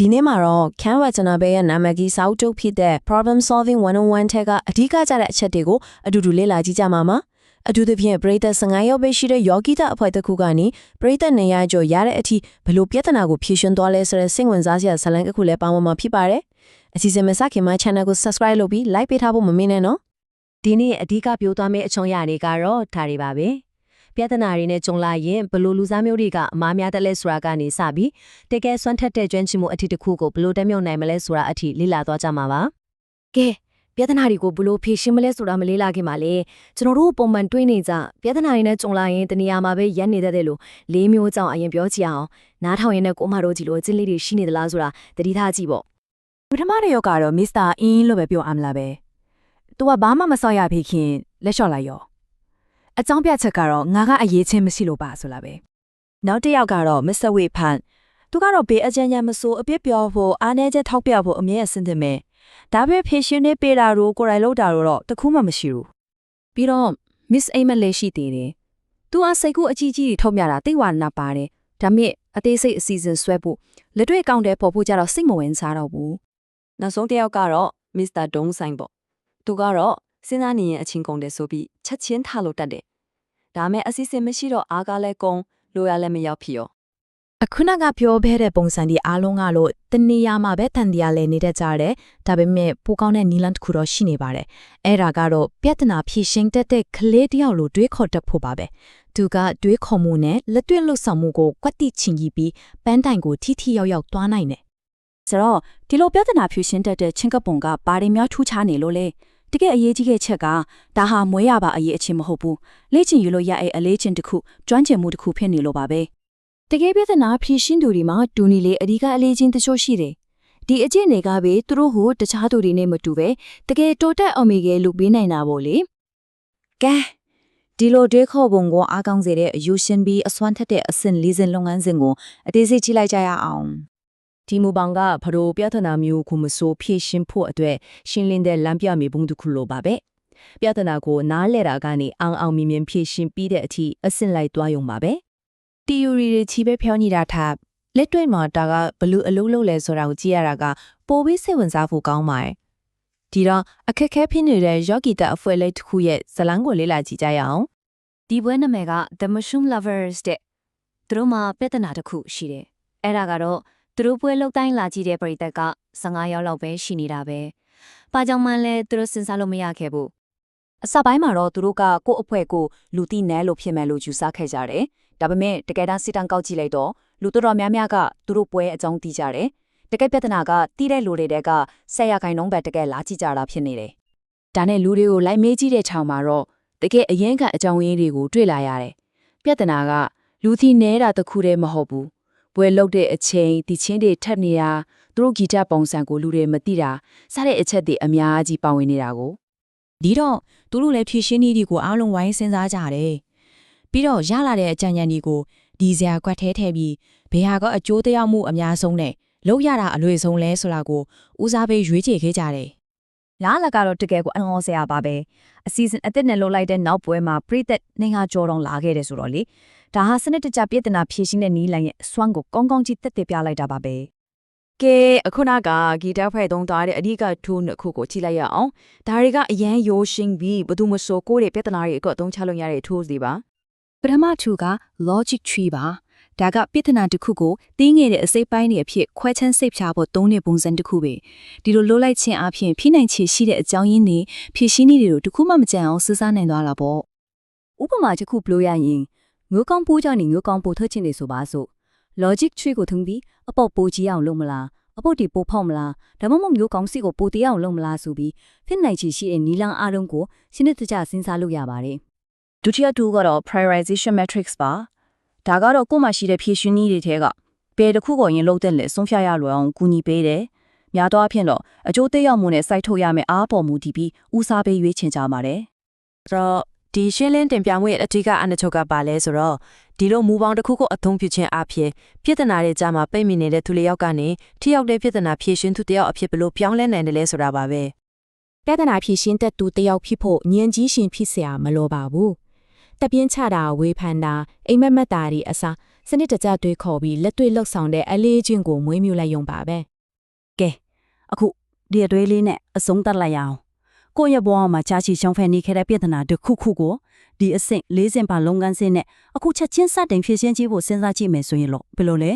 ဒီနေ့မှာတော့ Ken Watanabe ရဲ့နာမည်ကြီးစာအုပ်ထုတ်ဖြစ်တဲ့ Problem Solving 101ထဲကအဓိကကျတဲ့အချက်တွေကိုအတူတူလေ့လာကြည့်ကြမှာပါအထူးသဖြင့်ပရိသတ်15ရောက်ပဲရှိတဲ့ယောဂီတအဖွဲ့တစ်ခုကနေပရိသတ်နေရာကျော်ရတဲ့အထိဘယ်လိုပြဿနာကိုဖြေရှင်းသွားလဲဆိုတဲ့စိတ်ဝင်စားစရာဇာတ်လမ်းတစ်ခုလည်းပါဝင်မှာဖြစ်ပါတယ်အစီအစဉ်မစခင်မှာ channel ကို subscribe လုပ်ပြီး like ပေးထားဖို့မမေ့နဲ့နော်ဒီနေ့အဓိကပြောသွားမယ့်အချုံရတွေကတော့ဒါတွေပါပဲ ပြဿနာတွေနဲ့ကြုံလာရင်ဘလို့လူစားမျိုးတွေကအမားများတယ်လဲဆိုတာကနေစပြီးတကယ်စွမ်းထက်တဲ့ကျွမ်းကျင်မှုအထည်တစ်ခုကိုဘလို့တက်မြုံနိုင်မလဲဆိုတာအထိလေ့လာသွားကြမှာပါကဲပြဿနာတွေကိုဘလို့ဖြေရှင်းမလဲဆိုတာမလေးလာခင်ပါလေကျွန်တော်တို့ပုံမှန်တွေးနေကြပြဿနာတွေနဲ့ကြုံလာရင်တနေရာမှာပဲရက်နေတတ်တယ်လို့လေးမျိုးကြောင့်အရင်ပြောကြည့်အောင်နားထောင်ရင်လည်းကိုမတို့ကြီးလို့ကျင်းလေးတွေရှိနေသလားဆိုတာတတိထားကြည့်ပေါ့ပထမတစ်ယောက်ကတော့မစ္စတာအင်းလို့ပဲပြောအမလားပဲ။ तू ကဘာမှမဆောက်ရဖေးခင်လက်လျှော့လိုက်ရော။ အကြောင်းပြချက်ကတော့ငါကအရေးချင်းမရှိလို့ပါဆိုလာပဲ။နောက်တစ်ယောက်ကတော့မစ္စတာဝေဖန်။ तू ကတော့ဘေးအကြံဉာဏ်မစိုးအပြစ်ပြောဖို့အားနည်းချက်ထောက်ပြဖို့အမြဲအဆင်သင့်ပဲ။ဒါပေမဲ့ဖေရှင်နေပေးတာတို့ကိုယ်တိုင်လုပ်တာတို့တော့တခုမှမရှိဘူး။ပြီးတော့ Miss အိမ်မက်လေးရှိသေးတယ်။ तू အစိတ်ကူအကြီးကြီးတွေထုတ်မြတာတိတ်ဝါနာပါတယ်။ဒါမဲ့အသေးစိတ်အစီအစဉ်ဆွဲဖို့လက်တွေ့အကောင့်ထဲပေါ်ဖို့ကြတော့စိတ်မဝင်စားတော့ဘူး။နောက်ဆုံးတစ်ယောက်ကတော့မစ္စတာဒုံးဆိုင်ပေါ့သူကတော့ စဉ်းစားနေရင်အချင်းကုန်တယ်ဆိုပြီးချက်ချင်းထားလို့တတ်တယ်ဒါမဲ့အစီအစဉ်မရှိတော့အားကလည်းကုန်လိုရလည်းမရောက်ဖြစ်ရောအခုနကပြောခဲ့တဲ့ပုံစံဒီအားလုံးကလို့တနေရာမှာပဲတန်တရားလဲနေတတ်ကြတယ်ဒါပေမဲ့ပိုကောင်းတဲ့နီလန်တစ်ခုတော့ရှိနေပါတယ်အဲ့ဒါကတော့ပြဿနာဖြေရှင်းတတ်တဲ့ကလေးတစ်ယောက်လိုတွေးခေါ်တတ်ဖို့ပါပဲသူကတွေးခေါ်မှုနဲ့လက်တွေ့လှုပ်ဆောင်မှုကိုကွက်တိချင်ကြီးပြီးပန်းတိုင်ကိုထိထိရောက်ရောက်တွားနိုင်တယ်ဆိုတော့ဒီလိုပြဿနာဖြေရှင်းတတ်တဲ့ချင်းကပ်ပုံကဘာတွေများထူးခြားနေလို့လဲ တကယ်အရေးကြီးတဲ့ချက်ကဒါဟာမွေးရပါအရေးအချင်းမဟုတ်ဘူးလေ့ကျင့်ယူလို့ရတဲ့အလေးချင်းတစ်ခုကျွမ်းကျင်မှုတစ်ခုဖြစ်နေလို့ပါပဲတကယ်ပြဿနာဖြေရှင်းသူတွေမှာတူနီလေးအဓိကအလေးချင်းတချို့ရှိတယ်ဒီအကျင့်တွေကပဲသူတို့ဟိုတခြားသူတွေနဲ့မတူပဲတကယ်တိုးတက်အောင်မေကဲလုပ်ပေးနိုင်တာပေါ့လေကဲဒီလိုတွေးခေါ်ပုံကိုအားကောင်းစေတဲ့အယူရှင်ပြီးအစွမ်းထက်တဲ့အဆင့်လေးစင်လုပ်ငန်းစဉ်ကိုအသေးစိတ်ကြည့်လိုက်ကြရအောင် ဒီမူပေါင်းကဘရိုပြဿနာမျိုးကိုမစိုးဖြည့်ရှင်းဖို့အတွက်ရှင်းလင်းတဲ့လမ်းပြမြေပုံတစ်ခုလိုပါပဲပြဿနာကိုနားလဲတာကနေအောင်အောင်မြင်မြင်ဖြည့်ရှင်းပြီးတဲ့အထိအဆင့်လိုက်သွားရုံပါပဲ theory တွေချီပဲဖြောနေတာထပ်လက်တွေ့မှာဒါကဘယ်လို့အလုပ်လုပ်လဲဆိုတာကိုကြည့်ရတာကပိုပြီးစိတ်ဝင်စားဖို့ကောင်းပါတယ်ဒီတော့အခက်အခဲဖြစ်နေတဲ့ယောဂီတအဖွဲ့လေးတစ်ခုရဲ့ဇတ်လန်းကိုလေ့လာကြည့်ကြရအောင်ဒီပွဲနာမည်က The Mushroom Lovers တဲ့သူတို့မှာပြဿနာတစ်ခုရှိတယ်အဲ့ဒါကတော့ သူတို့ပွဲလောက်တိုင်းလာကြည့်တဲ့ပရိသတ်က15ရောက်လောက်ပဲရှိနေတာပဲ။ဘာကြောင့်မှလဲသူတို့စဉ်းစားလို့မရခဲ့ဘူးအစပိုင်းမှာတော့သူတို့ကကိုယ့်အဖွဲ့ကိုလူတိနဲလို့ဖြစ်မယ်လို့ယူဆခဲ့ကြတယ်။ဒါပေမဲ့တကယ်တမ်းစစ်တမ်းကောက်ကြည့်လိုက်တော့လူတော်တော်များများကသူတို့ပွဲအကြောင်းသိကြတယ်။တကယ်ပြဿနာကတီးတဲ့လူတွေတဲကဆက်ရခိုင်နှုန်းပဲတကယ်လာကြည့်ကြတာဖြစ်နေတယ်။ဒါနဲ့လူတွေကိုလိုက်မေးကြည့်တဲ့ခြောင်မှာတော့တကယ်အရင်ကအကြောင်းရင်းတွေကိုတွေ့လာရတယ်။ပြဿနာကလူသီးနဲတာတခုတည်းမဟုတ်ဘူး။ ပွဲလုတ်တဲ့အချိန်ဒီချင်းတွေထပ်နေတာသူတို့ဂီတပုံစံကိုလူတွေမသိတာစတဲ့အချက်တွေအများကြီးပါဝင်နေတာကိုဒီတော့သူတို့လည်းဖြည့်ရှင်းနည်းဒီကိုအားလုံးဝိုင်းစဉ်းစားကြတယ်ပြီးတော့ရလာတဲ့အကြံဉာဏ်တွေကိုဒီစရာကွက်ထဲထည့်ပြီးဘယ်ဟာကအကျိုးသက်ရောက်မှုအများဆုံးနဲ့လောက်ရတာအလွယ်ဆုံးလဲဆိုတာကိုဦးစားပေးရွေးချယ်ခဲ့ကြတယ်လားလကတော့တကယ်ကိုအံ့ဩစရာပါပဲအစီအစဉ်အသစ်နဲ့လှုပ်လိုက်တဲ့နောက်ပွဲမှာပြိသက်နှင်ဟာကြော်တောင်လာခဲ့တယ်ဆိုတော့လေ ဒါဟာစနစ်တကျပြည်ထနာဖြည့်ရှင်းတဲ့နီးလိုင်းရဲ့အစွမ်းကိုကောင်းကောင်းကြီးတက်တက်ပြလိုက်တာပါပဲကဲအခုနကဂီတဖွဲ့သုံးသွားတဲ့အဓိကထိုးနှစ်ခုကိုကြည့်လိုက်ရအောင်ဒါတွေကအရန်ရိုးရှင်းပြီးဘယ်သူမဆိုကိုယ့်ရဲ့ပြဿနာတွေအကအသုံးချလို့ရတဲ့ထိုးစီပါပထမထူက logic tree ပါဒါကပြဿနာတစ်ခုကိုတင်းငယ်တဲ့အစိပ်ပိုင်းတွေအဖြစ်ခွဲချမ်းစိတ်ဖြာဖို့သုံးတဲ့ပုံစံတစ်ခုပဲဒီလိုလိုလိုက်ခြင်းအပြင်ဖိနိုင်ချေရှိတဲ့အကြောင်းရင်းတွေဖြည့်ရှင်းနည်းတွေကိုတစ်ခုမှမကြံအောင်စူးစမ်းနိုင်သွားတာပေါ့ဥပမာတစ်ခုပြလို့ရရင် ငိုးကောင်းပိုးကြောင့်နေငိုးကောင်းပိုးထွက်ခြင်းနေဆိုပါစို့ logic tree ကိုထုံးပြီးအပေါက်ပိုးကြီးအောင်လုပ်မလားအပုတ်တီပိုးဖောက်မလားဒါမှမဟုတ်မျိုးကောင်းစီကိုပိုတရားအောင်လုပ်မလားဆိုပြီးဖိနိုင်ချေရှိတဲ့နီလန်းအားလုံးကိုရှင်းတဲ့တကျစဉ်းစားလို့ရပါတယ်ဒုတိယတူကတော့ prioritization matrix ပါဒါကတော့ကိုယ်မှရှိတဲ့ဖြည့်ရှင်နည်းတွေထဲကဘယ်တစ်ခုကိုရင်လုံးတဲ့လဲဆုံးဖြတ်ရလွယ်အောင်ကူညီပေးတယ်များသောအားဖြင့်တော့အကျိုးသက်ရောက်မှုနဲ့စိုက်ထုတ်ရမယ့်အားပေါ်မူတည်ပြီးဦးစားပေးရွေးချယ်ကြပါတယ်ဆိုတော့ ဒီရှင်းလင်းတင်ပြမှုရဲ့အဓိကအနှစ်ချုပ်ကပါလဲဆိုတော့ဒီလိုမူပေါင်းတစ်ခုကိုအသုံးပြုခြင်းအပြင်ပြည်ထနာတွေကြားမှာပြိမိနေတဲ့သူလျောက်ကနေထိရောက်တဲ့ပြည်ထနာဖြည့်ရှင်းသူတယောက်အဖြစ်ဘလို့ပြောင်းလဲနိုင်တယ်လဲဆိုတာပါပဲပြဿနာဖြည့်ရှင်းတဲ့သူတယောက်ဖြစ်ဖို့ဉာဏ်ကြီးရှင်ဖြစ်စရာမလိုပါဘူးတပြင်းချတာဝေဖန်တာအိမ်မက်မက်တာတွေအစားစနစ်တကျတွေးခေါ်ပြီးလက်တွေ့လှုပ်ဆောင်တဲ့အလေးချင်းကိုမွေးမြူလိုက်ရုံပါပဲကဲအခုဒီအတွေးလေးနဲ့အဆုံးသတ်လိုက်ရအောင် ကိုယ့်ရဲ့ဘဝမှာကြာချီရှောင်းဖက်နေခဲ့တဲ့ပြဿနာတစ်ခုခုကိုဒီအဆင့်၄ဆင့်ပါလုပ်ငန်းစဉ်နဲ့အခုချက်ချင်းစတင်ဖြေရှင်းကြည့်ဖို့စဉ်းစားကြည့်မယ်ဆိုရင်လို့ဘယ်လိုလဲ